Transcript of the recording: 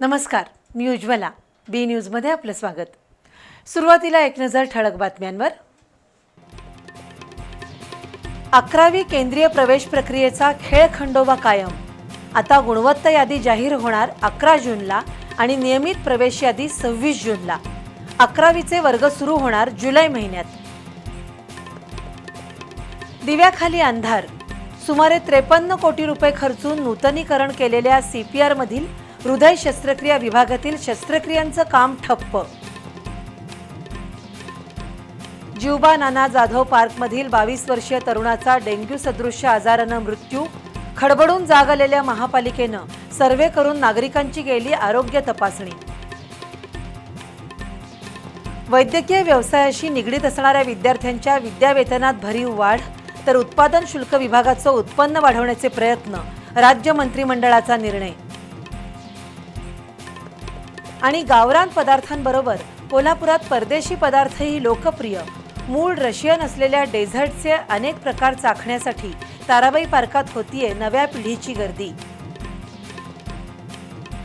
नमस्कार मी उज्ज्वला. बी न्यूजमध्ये आपलं स्वागत. सुरुवातीला एक नजर ठळक बातम्यांवर. अकरावी केंद्रीय प्रवेश प्रक्रियेचा खेळ खंडोबा कायम. आता गुणवत्ता यादी जाहीर होणार अकरा जूनला आणि नियमित प्रवेश यादी सव्वीस जूनला. अकरावीचे वर्ग सुरू होणार जुलै महिन्यात. दिव्याखाली अंधार. सुमारे त्रेपन्न कोटी रुपये खर्चून नूतनीकरण केलेल्या सीपीआर मधील हृदय शस्त्रक्रिया विभागातील शस्त्रक्रियांचं काम ठप्प. जिवबा नाना जाधव पार्कमधील बावीस वर्षीय तरुणाचा डेंग्यू सदृश्य आजारानं मृत्यू खडबडून जाग आलेल्या महापालिकेनं सर्वे करून नागरिकांची गेली आरोग्य तपासणी. वैद्यकीय व्यवसायाशी निगडीत असणाऱ्या विद्यार्थ्यांच्या विद्यावेतनात भरीव वाढ तर उत्पादन शुल्क विभागाचं उत्पन्न वाढवण्याचे प्रयत्न राज्य मंत्रिमंडळाचा निर्णय. आणि गावरान पदार्थांबरोबर कोल्हापुरात परदेशी पदार्थही लोकप्रिय. मूळ रशियन असलेल्या डेझर्टचे अनेक प्रकार चाखण्यासाठी ताराबाई पार्कात होतीये नव्या पिढीची गर्दी.